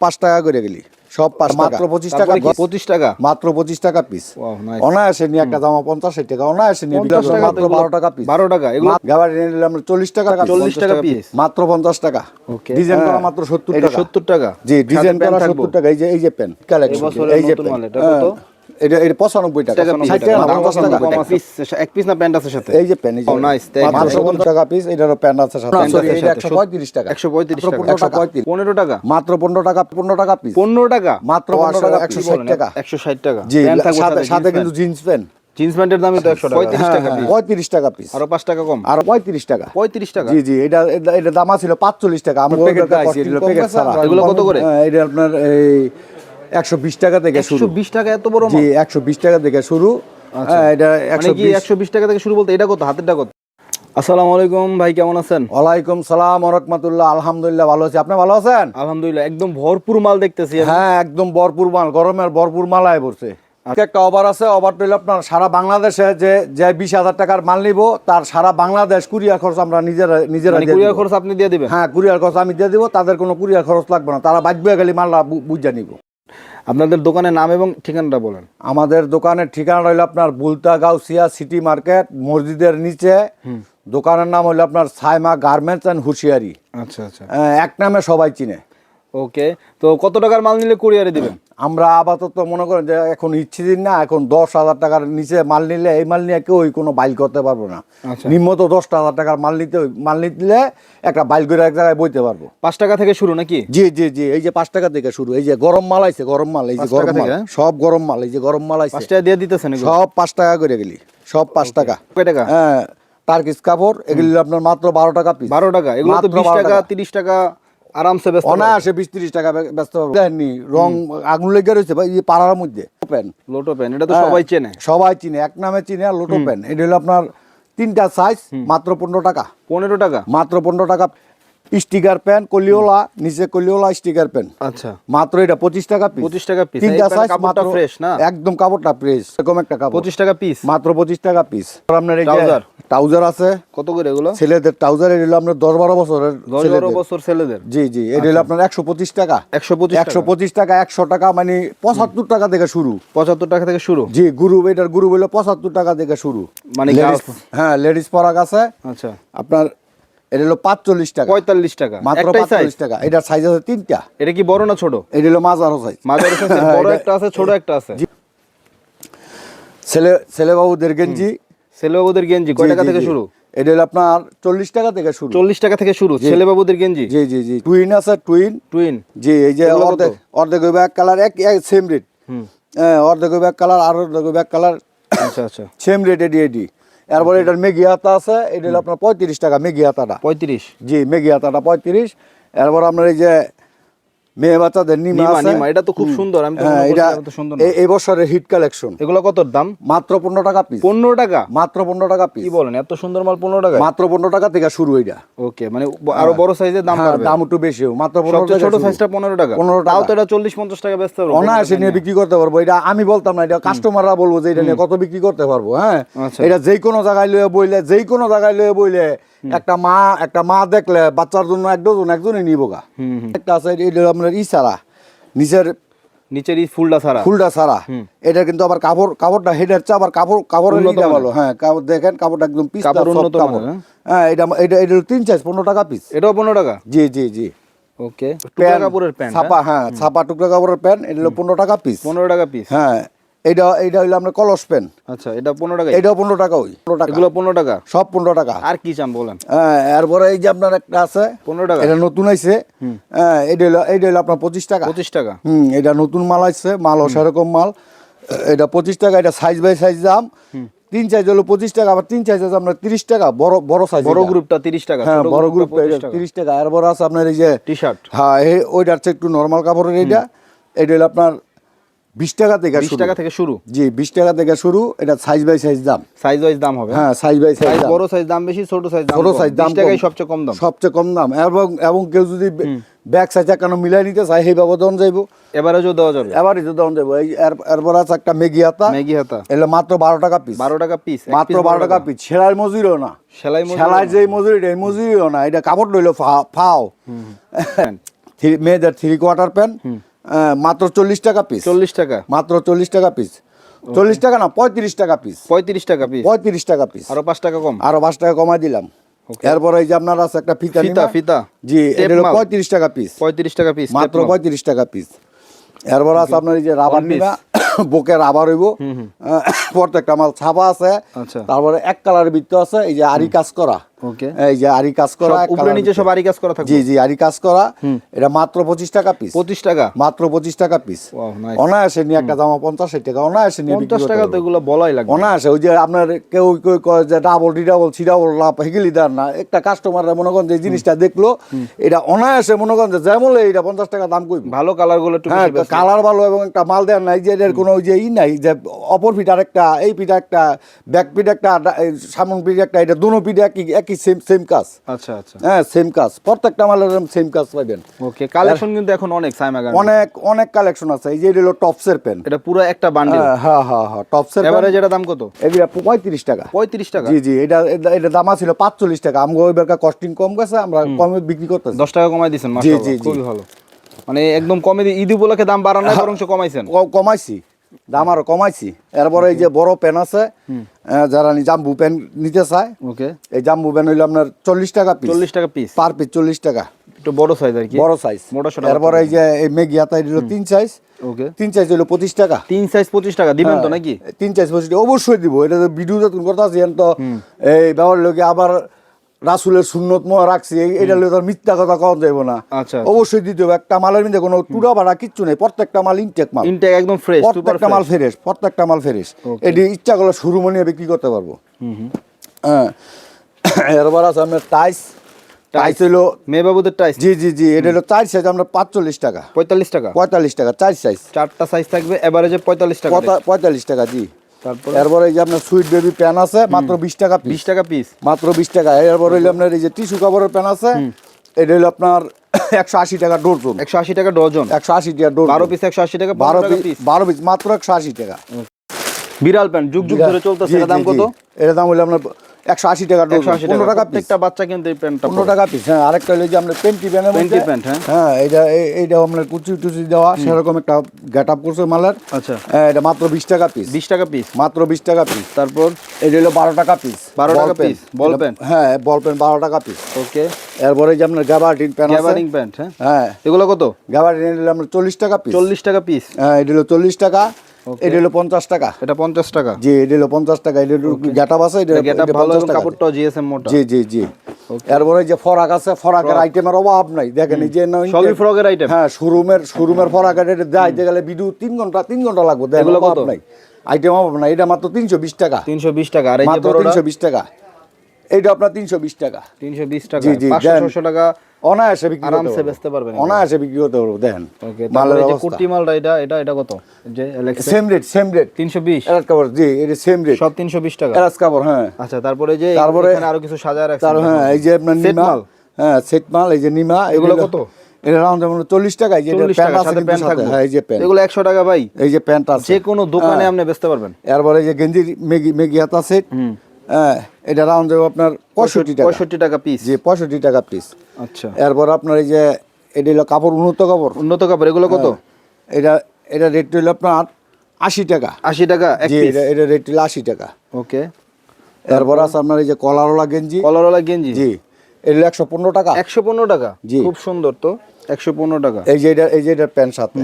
পাঁচ টাকা করে গেলি। সব পাঁচ মাত্র পঁচিশ টাকা পঁচিশ টাকা? মাত্র পঁচিশ টাকা পিস. অনায়াসে নিয়ে একটা জামা পঞ্চাশ ষাট টাকা। অনায়াসে নিয়ে মাত্র বারো টাকা পিস 12 টাকা, গাবার নিয়ে নিলাম চল্লিশ টাকা 40 টাকা পিস মাত্র পঞ্চাশ টাকা। ডিজাইন করা হ্যাঁ। মাত্র সত্তর টাকা। 70 টাকা। জি ডিজাইন করা সত্তর টাকা। এই যে এই যে পেন কালেকশন। এই যে। মাল, এটা হ্যাঁ, এটা এটা পঁচানব্বই টাকা। টাকা। পিস এক না প্যান্ট আছে সাথে? এই যে টাকা পিস এটারও প্যান্ট আছে সাথে। পঁয়ত্রিশ টাকা। 135 টাকা। 15 টাকা। মাত্র পনেরো টাকা পনেরো টাকা পিস 15 টাকা? মাত্র 15 টাকা, একশো 160 টাকা। 160 টাকা। জি সাথে সাথে কিন্তু জিন্স প্যান্ট জিন্স প্যান্টের দামই তো 100 টাকা। 35 টাকা পিস পঁয়ত্রিশ টাকা পিস আরও 5 টাকা কম। আর পঁয়ত্রিশ টাকা। 35 টাকা। জি জি এটা এটা- দাম ছিল পাঁচচল্লিশ টাকা। আমার প্যাকেট প্যাকেট। এগুলো কত করে? এটা আপনার এই একশো বিশ টাকা থেকে শুরু। 120 টাকা এত বড় জি মাল? একশো বিশ টাকা থেকে শুরু। হ্যাঁ, এটা মানে একশো 120 টাকা থেকে শুরু বলতে এটা কত হাতেরটা কত? আসসালামু আলাইকুম ভাই কেমন আছেন? ওয়ালাইকুম সালাম রহমতুল্লাহ আলহামদুলিল্লাহ ভালো আছি। আপনি ভালো আছেন? আলহামদুলিল্লাহ একদম ভরপুর মাল দেখতেছি হ্যাঁ একদম ভরপুর মাল গরমের ভরপুর মালায় পড়ছে। একটা অফার আছে অফারটা হলো আপনার সারা বাংলাদেশে যে যে বিশ হাজার টাকার মাল নিব তার সারা বাংলাদেশ কুরিয়ার খরচ আমরা নিজেরা নিজেরা মানে কুরিয়ার খরচ আপনি দিয়ে দিবেন? হ্যাঁ কুরিয়ার খরচ আমি দিয়ে দিব তাদের কোনো কুরিয়ার খরচ লাগবে না। তারা বাজবে গেলে মালটা বু- বুঝে নিব। আপনাদের দোকানের নাম এবং ঠিকানাটা বলেন। আমাদের দোকানের ঠিকানা হইল আপনার বুলতা গাউসিয়া সিটি মার্কেট মসজিদের নিচে। দোকানের নাম হইল আপনার সাইমা গার্মেন্টস অ্যান্ড হুঁশিয়ারি। আচ্ছা আচ্ছা। এক নামে সবাই চিনে। ওকে তো কত টাকার মাল নিলে কুরিয়ারে দিবেন? আমরা আপাতত মনে করেন যে এখন ইচ্ছে দিন না এখন দশ হাজার টাকার নিচে মাল নিলে এই মাল নিয়ে কেউ কোনো বাইল করতে পারব না। আচ্ছা। নিম্নত দশ হাজার টাকার মাল নিতে মাল নিলে একটা বাইল করে এক জায়গায় বইতে পারব। পাঁচ টাকা থেকে শুরু নাকি? জি জি জি এই যে পাঁচ টাকা থেকে শুরু এই যে গরম মাল আইছে গরম মাল এই যে গরম মাল হ্যাঁ? সব গরম মাল এই যে গরম মাল আইছে। পাঁচ টাকা দিয়ে দিতেছেন সব পাঁচ টাকা করে গেলি সব পাঁচ টাকা। কয় টাকা? হ্যাঁ টার্কিস কাপড় এগুলি আপনার মাত্র বারো টাকা পিস বারো টাকা এগুলো তো বিশ টাকা। তিরিশ টাকা আরামসে ব্যস্ত অনায়াসে বিশ তিরিশ টাকা ব্যস্ত দেখেননি রং আগুন লেগে রয়েছে ভাই এই পাড়ার মধ্যে। প্যান লোটো প্যান এটা তো হ্যাঁ। সবাই চেনে। সবাই চিনে এক নামে চিনে আর লোটো প্যান এটা হলো আপনার তিনটা সাইজ মাত্র পনেরো টাকা। পনেরো টাকা? মাত্র পনেরো টাকা। স্টিকার প্যান কলিওলা নিচে কলিওলা স্টিকার প্যান আচ্ছা। মাত্র এটা পঁচিশ টাকা পিস 25 টাকা piece। তিনটা সাইজ মাত্র fresh না? একদম কাপড়টা ফ্রেশ এরকম একটা কাপড়। পঁচিশ টাকা পিস মাত্র পঁচিশ টাকা পিস আপনার এই Trouser? ট্রাউজার আছে। কত করে এগুলো? ছেলেদের ট্রাউজার এটা হলো আপনার দশ বারো বছরের দশ বারো বছর ছেলেদের? জি জি এটা হলো আপনার একশো পঁচিশ টাকা। একশো পঁচিশ একশো পঁচিশ টাকা একশো টাকা মানে পঁচাত্তর টাকা থেকে শুরু। পঁচাত্তর টাকা থেকে শুরু? জি গ্রুপ এটার গ্রুপ হলো পঁচাত্তর টাকা থেকে শুরু। মানে হ্যাঁ লেডিস পরাগ আছে। আচ্ছা। আপনার এটা হলো পাঁচচল্লিশ টাকা। পঁয়তাল্লিশ টাকা। মাত্র পাঁচচল্লিশ টাকা। এটার সাইজ আছে তিনটা। এটা কি বড় না ছোট? এটা হলো মাঝারো সাইজ size বড় একটা আছে ছোট একটা আছে। ছেলে ছেলেবাবুদের গেঞ্জি। ছেলেবাবুদের গেঞ্জি কয় টাকা থেকে শুরু? এটা হলো আপনার চল্লিশ টাকা থেকে শুরু। চল্লিশ টাকা থেকে শুরু ছেলেবাবুদের গেঞ্জি? জি জি জি। টুইন আছে টুইন টুইন জি এই যে অর্ধেক অর্ধেক এক কালার এক সেম রেট হ্যাঁ অর্ধেক এক কালার আর অর্ধেক এক কালার আচ্ছা আচ্ছা। সেম রেট এডি এডি এরপরে এটার মেগি হাতা আছে এটা হলো আপনার পঁয়ত্রিশ টাকা মেগি হাতাটা পঁয়ত্রিশ? জি মেগি হাতাটা পঁয়ত্রিশ। এরপর আপনার এই যে মেয়ে বাচ্চাদের নিমা নিমা আছে। এটা তো খুব সুন্দর আমি তো হ্যাঁ এটা সুন্দর এই- এই বছরের হিট কালেকশন এগুলো কত দাম? মাত্র পনেরো টাকা পিস পনেরো টাকা? মাত্র পনেরো টাকা পিস কি বলেন এত সুন্দর মাল পনেরো টাকা মাত্র পনেরো টাকা থেকে শুরু এটা ওকে মানে আরও বড় সাইজের দাম হ্যাঁ, দাম একটু বেশি মাত্র টাকা ছোট সাইজটা পনেরো টাকা। 15 টাকা। তো এটা চল্লিশ পঞ্চাশ টাকা নিয়ে বিক্রি করতে পারব। এটা আমি বলতাম না এটা কাস্টমাররা বলব যে এটা নিয়ে কত বিক্রি করতে পারব হ্যাঁ? আচ্ছা। এটা যেই কোনো জায়গায় লয়ে বইলে যেই কোনো জায়গায় লয়ে বইলে একটা মা একটা মা দেখলে বাচ্চার জন্য এক ডজন একজনই নিবো গা। একটা আছে এটা হলো আপনার ই ছাড়া নিচের নিচের এই ফুলটা ছাড়া। ফুলটা ছাড়া। এটা কিন্তু আবার কাপড় কাপড়টা হেডের চা আবার কাপড় কাপড়ের ইটা ভালো। হ্যাঁ কাপড় দেখেন কাপড়টা একদম পিস কাপড় উন্নত কাপড়। হ্যাঁ? হ্যাঁ এটা এটা এটা তিন সাইজ পনেরো টাকা পিস এটাও পনেরো টাকা? জি জি জি। ওকে টুকরা কাপড়ের প্যান্ট ছাপা হ্যাঁ? ছাপা টুকরা কাপড়ের প্যান্ট এটা হলো পনেরো টাকা পিস পনেরো টাকা পিস হ্যাঁ এটা এটা হইল আপনার কলস পেন। আচ্ছা এটা পনেরো টাকা এটাও পনেরো টাকা ওই। পনেরো টাকা? এগুলো পনেরো টাকা। সব পনেরো টাকা? আর কি চান বলেন? হ্যাঁ এরপরে এই যে আপনার একটা আছে পনেরো টাকা। এটা নতুন আইছে। হ্যাঁ এটা হলো এটা হলো আপনার পঁচিশ টাকা। পঁচিশ টাকা। হুম এটা নতুন মাল আসছে মালও সেরকম মাল। এটা পঁচিশ টাকা এটা সাইজ বাই সাইজ দাম। তিন সাইজ হলো পঁচিশ টাকা আবার তিন সাইজ আছে আপনার তিরিশ টাকা বড় বড় সাইজ বড় গ্রুপটা তিরিশ টাকা হ্যাঁ বড় গ্রুপ তিরিশ টাকা। এরপর আছে আপনার এই যে টি শার্ট হ্যাঁ এই ওইটা হচ্ছে একটু নর্মাল কাপড়ের এইটা। এটা হলো আপনার বিশ টাকা থেকে বিশ টাকা থেকে শুরু? জি বিশ টাকা থেকে শুরু। এটা সাইজ বাই সাইজ দাম। সাইজ ওয়াইজ দাম হবে? হ্যাঁ সাইজ বাই সাইজ বড় সাইজ দাম বেশি ছোট সাইজ দাম ছোট সাইজ দাম 20 টাকাই সবচেয়ে কম দাম। সবচেয়ে কম দাম। এবং এবং কেউ যদি ব্যাগ সাইজ কেন মিলাই নিতে চায় সেই ব্যবধান যাইব। এবারেও দেওয়া যাবে? এবারই তো দাম যাব। এই এর- এরপর আছে একটা মেগি হাতা। ম্যাগি হাতা। এগুলো মাত্র বারো টাকা পিস বারো টাকা পিস মাত্র বারো টাকা পিস সেলাই মজুরিও না। সেলাই মজুরি সেলাই যে মজুরিটা এই মজুরিও না। এটা কাপড় রইল ফাও। থ্রি- মেয়েদের থ্রি কোয়ার্টার প্যান্ট মাত্র চল্লিশ টাকা পিস চল্লিশ টাকা। মাত্র চল্লিশ টাকা পিস চল্লিশ টাকা না পঁয়ত্রিশ টাকা পিস পঁয়ত্রিশ টাকা পিস পঁয়ত্রিশ টাকা পিস আরও পাঁচ টাকা কম। আরও পাঁচ টাকা কমাই দিলাম। এরপরে এই যে আপনার আছে একটা ফিতা ফিতা, ফিতা। জি এটা হলো পঁয়ত্রিশ টাকা পিস পঁয়ত্রিশ টাকা পিস মাত্র পঁয়ত্রিশ টাকা পিস এরপর আছে আপনার এই যে রাবার নিবা। বুকে রাবার হইব। প্রত্যেকটা মাল ছাপা আছে। আচ্ছা। তারপরে এক কালারের বৃত্ত আছে এই যে আরি কাজ করা। এই যে আরি কাজ করা উপরে নিচে সব আরি কাজ করা থাকবে? জি জি আরি কাজ করা। এটা মাত্র পঁচিশ টাকা পিস পঁচিশ টাকা? মাত্র পঁচিশ টাকা পিস অনায়াসে নিয়ে একটা জামা পঞ্চাশ ষাট টাকা অনায়াসে নিয়ে পঞ্চাশ টাকা তো এগুলো বলাই লাগবে। অনায়াসে ওই যে আপনার কেউ কেউ যে ডাবল ডি ডাবল লাভ হেগিলি দেন না। একটা কাস্টমাররা মনে করেন যে এই জিনিসটা দেখল এটা অনায়াসে মনে করেন যে যেমন এটা পঞ্চাশ টাকা দাম কইব। ভালো কালারগুলো হ্যাঁ। কালার ভালো এবং একটা মাল দেন নাই যে এদের কোনো ওই যে ই নাই যে অপর পিঠ আর একটা এই পিঠ একটা ব্যাক পিঠ একটা সামন পিঠ একটা এটা দুনো পিঠ একই একই সেম সেম কাজ? আচ্ছা আচ্ছা। হ্যাঁ সেম কাজ। প্রত্যেকটা মালের সেম কাজ পাইবেন ওকে কালেকশন কিন্তু এখন অনেক সাইমাগার অনেক অনেক কালেকশন আছে। এই যে এটা হলো টপসের পেন এটা পুরো একটা বান্ডেল হ্যাঁ হ্যাঁ হ্যাঁ টপসের এবারে যেটা দাম কত? এগুলা পঁয়ত্রিশ টাকা। পঁয়ত্রিশ টাকা? জি জি এটা এটা- দাম ছিল পাঁচচল্লিশ টাকা। আমগো এবার কস্টিং কম গেছে আমরা কমে বিক্রি করতেছি। দশ টাকা কমাই জি, মাশাআল্লাহ। খুবই ভালো। মানে একদম কমে ঈদ উপলক্ষে দাম বাড়ানো বরং কমাইছেন। কমাইছি। দাম আরও কমাইছি। এরপরে এই যে বড় পেন আছে যারা জাম্বু পেন নিতে চায় ওকে এই জাম্বু পেন হইল আপনার চল্লিশ টাকা পিস চল্লিশ টাকা পিস পার পিস চল্লিশ টাকা। একটু বড় সাইজ আর কি। বড় সাইজ মোটা সোটা এরপরে এই যে এই মেগিয়াতা হইল তিন সাইজ ওকে তিন সাইজ হইল পঁচিশ টাকা। তিন সাইজ পঁচিশ টাকা। দিবেন তো নাকি? তিন চাইজ পঁচিশ টাকা। অবশ্যই দিব। এটা তো ভিডিও যখন করতে আছি তো এই ব্যবহার লোকে আবার রাসুলের সুন্নত মোয়া রাখছি এটা লোক মিথ্যা কথা কওয়া যাইব না। আচ্ছা অবশ্যই দিতে হবে একটা মালের মধ্যে কোনো টুরা ভাড়া কিচ্ছু নেই প্রত্যেকটা মাল ইনটেক মাল। ইনটেক একদম ফ্রেশ প্রত্যেকটা মাল ফ্রেশ প্রত্যেকটা মাল ফ্রেশ এটি ইচ্ছা করলে শুরু মনে বিক্রি করতে পারব। হ্যাঁ। এরবার আছে আপনার টাইস টাইস হলো মেয়ে বাবুদের টাইস জি জি জি এটা হলো চার সাইজ আমরা পাঁচচল্লিশ টাকা। পঁয়তাল্লিশ টাকা? পঁয়তাল্লিশ টাকা চার সাইজ চারটা সাইজ থাকবে এভারেজে পঁয়তাল্লিশ টাকা পঁয়তাল্লিশ টাকা জি। তারপর এরপর এই যে আপনার সুইট বেবি প্যান আছে মাত্র বিশ টাকা বিশ টাকা পিস মাত্র বিশ টাকা। এরপর হইলে আপনার এই যে টিস্যু কাপড়ের প্যান আছে এটা হলো আপনার একশো আশি টাকা ডোরজন একশো আশি টাকা ডজন একশো আশি টাকা ডোর বারো পিস একশো আশি টাকা বারো পিস বারো পিস মাত্র একশো আশি টাকা। বিড়াল প্যান্ট যুগ যুগ ধরে চলতেছে দাম কত জি। এটার দাম হলো আপনার একশো আশি টাকা পনেরো প্রত্যেকটা বাচ্চা কিন্তু এই প্যান্টটা পনেরো টাকা পিস হ্যাঁ আরেকটা হলো যে আপনার পেন্টি মধ্যে প্যান্ট, হ্যাঁ। হ্যাঁ এটা এইটা আপনার কুচি টুচি দেওয়া সেরকম একটা গেট আপ করছে মালের। আচ্ছা। হ্যাঁ, এটা মাত্র বিশ টাকা পিস বিশ টাকা পিস মাত্র বিশ টাকা পিস তারপর? এটা হলো বারো টাকা পিস 12 টাকা পেন। বল এটা- হ্যাঁ বল পেন বারো টাকা পিস ওকে। এরপরে যে আপনার গ্যাবার্টিন প্যান আছে। প্যান্ট হ্যাঁ। এগুলো কত? গ্যাবার্টিন হলো আপনার চল্লিশ টাকা পিস চল্লিশ টাকা পিস হ্যাঁ এটা হলো চল্লিশ টাকা। এটা হলো পঞ্চাশ টাকা। এটা পঞ্চাশ টাকা। জি এটা হলো পঞ্চাশ টাকা। এটা গেট আছে এটা ভালো 50 এবং টাকা। কাপড়টাও জিএসএম মোটা। জি জি জি। এরপরে যে ফরাক আছে ফরাকের আইটেমের অভাব নাই। দেখেন যে সবই ফ্রকের আইটেম হ্যাঁ শোরুমের শোরুমের ফরাকের এটা যাইতে গেলে বিদু তিন ঘণ্টা তিন ঘণ্টা লাগবে। দেখেন অভাব নাই। আইটেম অভাব নাই। এটা মাত্র তিনশো বিশ টাকা। তিনশো বিশ টাকা। আর মাত্র তিনশো বিশ টাকা। এইটা আপনার তিনশো বিশ টাকা। তিনশো বিশ টাকা। জি, জি, ছশো টাকা অনায়াসে বিক্রি আরামসে বেচতে পারবেন। অনায়াসে বিক্রি করতে পারব দেখেন মালের যে অবস্থা। কুর্তি মালটা এটা এটা এটা কত? যে সেম রেট সেম রেট তিনশো বিশ। কাপড় জি এটা সেম রেট সব তিনশো বিশ টাকা? কাপড় হ্যাঁ। আচ্ছা তারপরে যে তারপরে- আরও কিছু সাজায় হ্যাঁ এই যে আপনার নিমা? হ্যাঁ সেট মাল এই যে নিমা এগুলো কত? এটা রাউন্ড যেমন চল্লিশ টাকা এই যে প্যান্ট টাকা আছে প্যান্ট থাকবে। হ্যাঁ এই যে প্যান্ট এগুলো একশো টাকা ভাই। এই যে প্যান্ট আছে। যে কোনো দোকানে হ্যাঁ। আপনি বেচতে পারবেন। এরপরে এই যে গেঞ্জি মেগি মেগি হাতা সেট হ্যাঁ এটা রাউন্ড যাবে আপনার পঁয়ষট্টি টাকা। পঁয়ষট্টি টাকা পিস জি পঁয়ষট্টি টাকা পিস আচ্ছা। এরপর আপনার এই যে এটা হলো কাপড় উন্নত কাপড়। উন্নত কাপড় এগুলো কত? এটা এটা রেট হলো আপনার আশি টাকা। আশি টাকা জি এটা রেট হলো আশি টাকা। ওকে এরপর আছে আপনার এই যে কলারওয়ালা গেঞ্জি। কলারওয়ালা গেঞ্জি? জি এটা হলো একশো পনেরো টাকা। একশো পনেরো টাকা? জি। খুব সুন্দর তো। একশো পনেরো টাকা। এই যে এটা এই যে এটার প্যান্ট সাথে।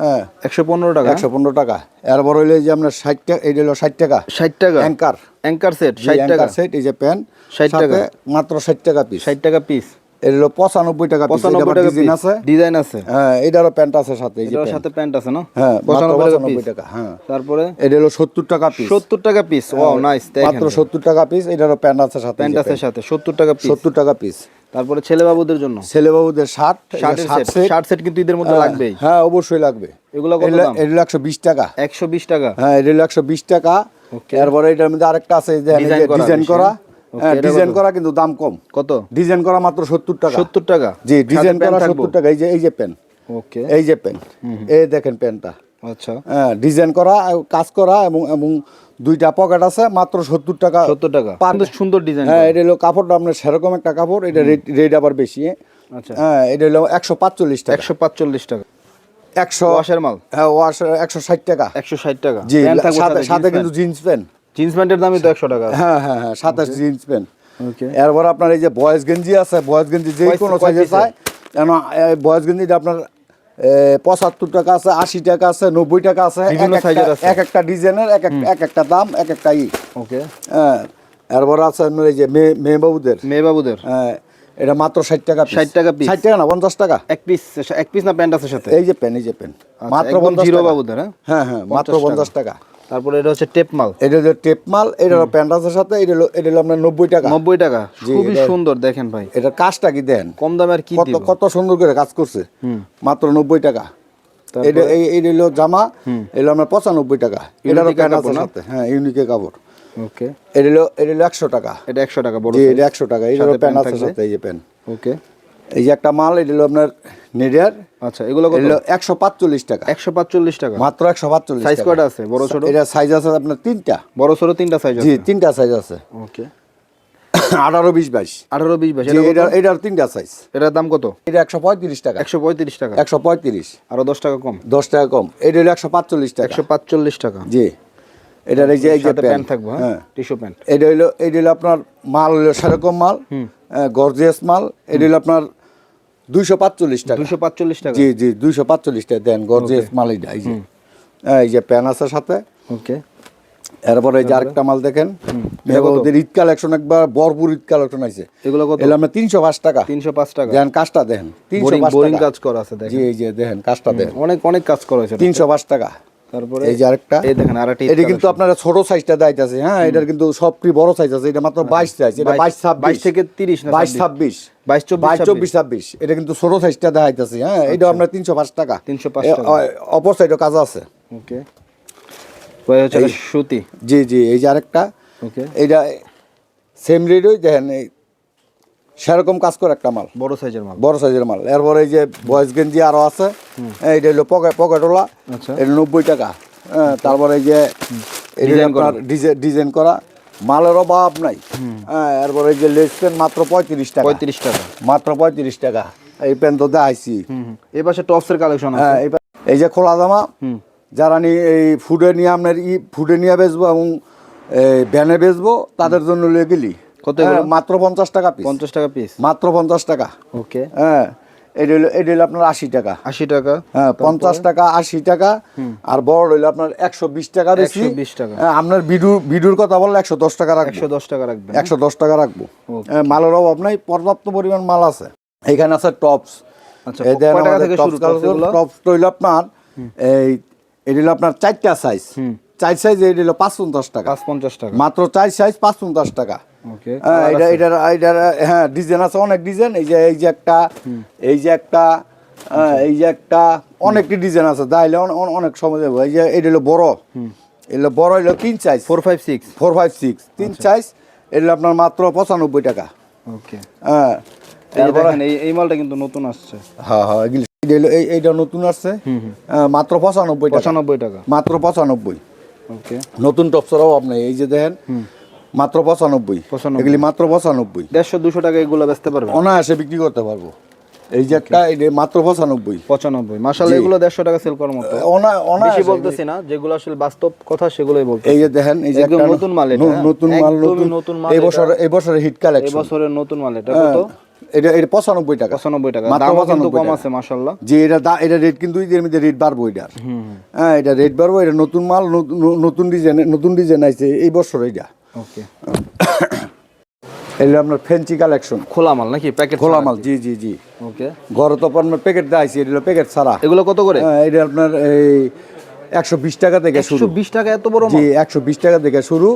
হ্যাঁ। একশো পনেরো টাকা? একশো পনেরো টাকা। এরপর হইল যে আপনার ষাট টাকা এইটা হলো ষাট টাকা। ষাট টাকা? অ্যাঙ্কার। অ্যাঙ্কার সেট ষাট টাকা। সেট এই যে প্যান্ট। 60 টাকা। মাত্র ষাট টাকা পিস ষাট টাকা পিস এটা হলো পঁচানব্বই টাকা পঁচানব্বই টাকা ডিজাইন আছে। ডিজাইন আছে। হ্যাঁ এটারও প্যান্ট আছে সাথে এই যে এটার সাথে প্যান্ট আছে না? হ্যাঁ পঁচানব্বই টাকা টাকা হ্যাঁ। তারপরে? এটা হলো সত্তর টাকা পিস সত্তর টাকা পিস ও নাইস মাত্র সত্তর টাকা পিস এটারও প্যান্ট আছে সাথে প্যান্ট আছে সাথে সত্তর টাকা পিস সত্তর টাকা পিস তারপরে ছেলে বাবুদের জন্য। ছেলেবাবুদের শার্ট শার্ট শার্ট সেট কিন্তু ঈদের মধ্যে লাগবেই। হ্যাঁ অবশ্যই লাগবে। এগুলো কত দাম? এটা একশো বিশ টাকা। একশো বিশ টাকা? হ্যাঁ এটা হলো একশো বিশ টাকা। এরপরে এটার মধ্যে আরেকটা আছে করা ডিজাইন করা। হ্যাঁ? হ্যাঁ ডিজাইন করা কিন্তু দাম কম। কত? ডিজাইন করা মাত্র সত্তর টাকা। সত্তর টাকা? জি ডিজাইন করা? সত্তর টাকা। এই যে এই যে পেন ওকে। এই যে পেন এই দেখেন পেনটা আচ্ছা। হ্যাঁ ডিজাইন করা কাজ করা এবং এবং দুইটা পকেট আছে মাত্র সত্তর টাকা সত্তর টাকা। সুন্দর ডিজাইন হ্যাঁ এটা হলো কাপড়টা আপনার সেরকম একটা কাপড় এটা রেট রেট আবার বেশি। আচ্ছা। হ্যাঁ এটা হলো একশো পাঁচচল্লিশ টাকা। একশো পাঁচচল্লিশ টাকা। একশো ওয়াশের মাল? হ্যাঁ ওয়াশ একশো ষাট টাকা। একশো ষাট টাকা। জি সাথে কিন্তু জিন্স প্যান্ট জিন্স প্যান্টের দামই তো একশো টাকা। হ্যাঁ হ্যাঁ হ্যাঁ সাতাশ জিন্স প্যান্ট ওকে এরপর আপনার এই যে বয়েজ গেঞ্জি আছে বয়েজ গেঞ্জি যে কোনো সাইজে চায় কেন বয়েজ গেঞ্জিটা আপনার পঁচাত্তর টাকা আছে আশি টাকা আছে নব্বই টাকা আছে এক একটা- ডিজাইনের এক এক- এক একটা দাম এক একটা ই। ওকে হ্যাঁ এরপর আছে এই যে মেয়ে মেয়ে বাবুদের। মেয়ে বাবুদের হ্যাঁ, এটা মাত্র ষাট টাকা 60 টাকা? ষাট টাকা না পঞ্চাশ টাকা? এক পিস এক পিস না প্যান্ট আছে সাথে? এই যে পেন এই যে পেন আচ্ছা, মাত্র জিরো বাবুদের হ্যাঁ? হ্যাঁ হ্যাঁ মাত্র পঞ্চাশ টাকা। তারপরে এটা হচ্ছে টেপ মাল। এটা হলো টেপ মাল এটা হলো প্যান্টাসের সাথে এটা হলো এটা হলো আপনার নব্বই টাকা। নব্বই টাকা। খুবই সুন্দর দেখেন ভাই। এটার কাজটা কি দেন? কম দামে আর কি কত কত সুন্দর করে কাজ করছে। মাত্র নব্বই টাকা। এটা এই হলো জামা এলো আপনার পঁচানব্বই টাকা। কাপড় আছে না? সাথে। হ্যাঁ ইউনিকের কাপড়। ওকে। এটা হলো এটা হলো একশো টাকা। এটা একশো টাকা বড় এটা একশো টাকা। প্যান্ট আছে থাকবে? সাথে এই যে প্যান্ট। ওকে। এই যে একটা মাল এটা হলো আপনার নেডিয়ার। আচ্ছা এগুলো কত? এগুলো একশো পাঁচচল্লিশ টাকা। একশো পাঁচচল্লিশ টাকা। মাত্র একশো পাঁচচল্লিশ সাইজ কয়টা আছে? বড় ছোট এটা সাইজ আছে আপনার তিনটা। বড় ছোট তিনটা সাইজ জি তিনটা সাইজ আছে। ওকে। আঠারো বিশ বাইশ। আঠারো বিশ বাইশ। এটা এটা এটার তিনটা সাইজ। এটার দাম কত? এটা একশো পঁয়ত্রিশ টাকা। একশো পঁয়ত্রিশ টাকা। একশো পঁয়ত্রিশ। আরও দশ টাকা কম? দশ টাকা কম। এটা হলো একশো পাঁচচল্লিশ টাকা। একশো পাঁচচল্লিশ টাকা। জি। এটার এই যে এই যে প্যান্ট থাকব হ্যাঁ? হ্যাঁ। Tissue pant. এটা হইল এটা হলো আপনার মাল হইল সেরকম মাল গর্জিয়াস মাল। এটা হলো আপনার দুইশো পাঁচচল্লিশ টাকা। দুশো পাঁচচল্লিশ টাকা? জি জি দুইশো পাঁচচল্লিশ টাকা। দেন গর্জিয়াস মাল এটা এই যে। হ্যাঁ, এই যে প্যান আছে সাথে। ওকে এরপরে এই যে আরেকটা মাল দেখেন। ওদের ঈদ কালেকশন একবার ভরপুর ঈদ কালেকশন আছে। এগুলো কত? আমরা তিনশো পাঁচ টাকা। তিনশো পাঁচ টাকা। দেখেন কাজটা দেখেন তিনশো পাঁচ কাজ করা আছে জি এই যে দেখেন কাজটা দেখেন। অনেক অনেক কাজ করা আছে তিনশো পাঁচ টাকা। তারপরে এই যে আরেকটা এই দেখেন আরেকটা এটা কিন্তু আপনারা ছোট সাইজটা দাইতেছে হ্যাঁ? এটার কিন্তু সবটি বড় সাইজ আছে এটা মাত্র বাইশ সাইজ এটা বাইশ বাইশ- ছাব্বিশ। বাইশ থেকে তিরিশ না বাইশ ছাব্বিশ? ছাব্বিশ। বাইশ চব্বিশ ছাব্বিশ? এটা কিন্তু ছোট সাইজটা দেখাইতেছে হ্যাঁ? এটা আপনার তিনশো পাঁচ টাকা। 305 এ, টাকা। অপর সাইডও কাজ আছে। ওকে। সুতি। জি জি এই যে আরেকটা। ওকে। এইটা সেম রেটই দেখেন সেরকম কাজ করে একটা মাল। বড় সাইজের মাল। বড় সাইজের মাল। এরপরে এই যে বয়েস গেঞ্জি আরও আছে এইটা হলো পকেট পকেটওয়ালা আচ্ছা। এটা নব্বই টাকা। হ্যাঁ তারপরে এই যে। ডিজাইন করা মালের অভাব নাই। হ্যাঁ এরপরে এই যে লেস পেন মাত্র পঁয়ত্রিশ টাকা। পঁয়ত্রিশ টাকা। মাত্র পঁয়ত্রিশ টাকা। এই পেন তো দেখাইছি। এই পাশে টপসের কালেকশন হ্যাঁ এই যে খোলা জামা যারা নিয়ে এই ফুডে নিয়ে আপনার ই ফুডে নিয়ে বেচবো এবং এই ভ্যানে বেচবো তাদের জন্য লিয়ে গেলি কত হ্যাঁ, মাত্র পঞ্চাশ টাকা পিস পঞ্চাশ টাকা পিস মাত্র পঞ্চাশ টাকা। ওকে হ্যাঁ এটা হলো এটা হলো আপনার আশি টাকা। আশি টাকা। হ্যাঁ পঞ্চাশ টাকা আশি টাকা। আর বড় হইল আপনার একশো বিশ টাকা বেশি। 120 টাকা। হ্যাঁ, আপনার বিডুর বিডুর কথা বললে একশো দশ টাকা রাখব। একশো দশ টাকা রাখবেন। একশো দশ টাকা রাখব। হ্যাঁ, মালের অভাব নাই পর্যাপ্ত পরিমাণ মাল আছে। এখানে আছে টপস আচ্ছা? টপস হইল আপনার এই এটা হলো আপনার চারটা সাইজ চার সাইজ এটা হলো পাঁচ পঞ্চাশ টাকা। পাঁচ পঞ্চাশ টাকা। মাত্র চার সাইজ পাঁচ পঞ্চাশ টাকা। এটা এটার এটার হ্যাঁ ডিজাইন আছে অনেক ডিজাইন। এই যে এই যে একটা এই যে একটা হ্যাঁ, এই যে একটা অনেকটি ডিজাইন আছে। দাইলে অনেক সময় যাব এই যে এটা হলো বড়। এগুলো বড় হলো তিন size four five six four five six তিন সাইজ এগুলো আপনার মাত্র পঁচানব্বই টাকা। ওকে হ্যাঁ। এই মালটা কিন্তু নতুন আসছে। হ্যাঁ হ্যাঁ এইটা নতুন আসছে। হ্যাঁ, মাত্র পঁচানব্বই টাকা। পঁচানব্বই টাকা। মাত্র পঁচানব্বই। ওকে নতুন টপসের অভাব নেই এই যে দেখেন মাত্র পঁচানব্বই। এগুলি মাত্র পঁচানব্বই। দেড়শো দুশো টাকা এগুলো বেচতে পারবেন? অনায়াসে বিক্রি করতে পারব। এই যে একটা মাত্র পঁচানব্বই। পঁচানব্বই। মাসাল এগুলো দেড়শো টাকা সেল করার মতো। বেশি বলতেছি না যেগুলো আসলে বাস্তব কথা সেগুলোই বলতে এই যে দেখেন এই যে নতুন মাল এটা? নতুন মাল নতুন মাল এই এটা। বছর এই বছরের হিট কালেকশন এবছরের নতুন মাল এটা। কত? এটা এটা পঁচানব্বই টাকা। পঁচানব্বই টাকা। মাত্র কিন্তু কম আছে মাসাল্লাহ যে এটা দা- এটা রেট কিন্তু মধ্যে রেট বাড়বো এটার হ্যাঁ এটা রেট বাড়বো এটা নতুন মাল নতুন- নতুন ডিজাইন নতুন ডিজাইন আছে এই বছর এটা ওকে এটা আপনার ফ্যান্সি কালেকশন খোলা মাল নাকি? প্যাকেট খোলা মাল জি জি জি। ওকে ঘরে তো আপনার প্যাকেট দেখাইছি এটা প্যাকেট ছাড়া। এগুলো কত করে? হ্যাঁ, এটা আপনার এই একশো বিশ টাকা থেকে শুরু। বিশ টাকা এত বড় জি একশো বিশ টাকা থেকে শুরু।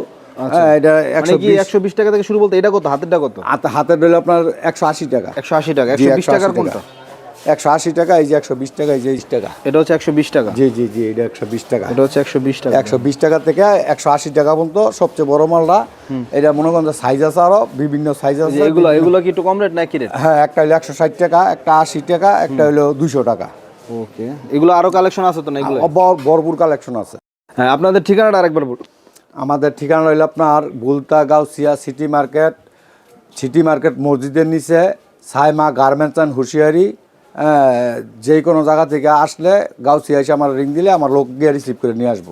হ্যাঁ, এটা মানে একশো বিশ টাকা থেকে শুরু বলতে এটা কত? হাতেরটা কত? হাতের রইল আপনার একশো আশি টাকা। একশো আশি টাকা। একশো বিশ টাকার কোনটা? একশো আশি টাকা এই যে একশো বিশ টাকা এই যে টাকা। এটা হচ্ছে একশো বিশ টাকা? জি জি জি এটা একশো বিশ টাকা। এটা হচ্ছে একশো বিশ টাকা। একশো বিশ টাকা থেকে একশো আশি টাকা পর্যন্ত সবচেয়ে বড় মালটা। এটা মনে করেন সাইজ আছে আরও বিভিন্ন সাইজ আছে। এগুলো এগুলো কি একটু কম রেট না কি রেট হ্যাঁ একটা হলো একশো ষাট টাকা একটা আশি টাকা একটা হলো দুশো টাকা। ওকে। এগুলো আরও কালেকশন আছে তো না এগুলো ভরপুর কালেকশন আছে। হ্যাঁ আপনাদের ঠিকানাটা আরেকবার বলুন। আমাদের ঠিকানা রইল আপনার Bulta Gausia city market city market মসজিদের নিচে সাইমা গার্মেন্টস অ্যান্ড হুঁশিয়ারি যে কোনো জায়গা থেকে আসলে গাউসি এসে আমার রিং দিলে আমার লোক গিয়ে রিসিভ করে নিয়ে আসব।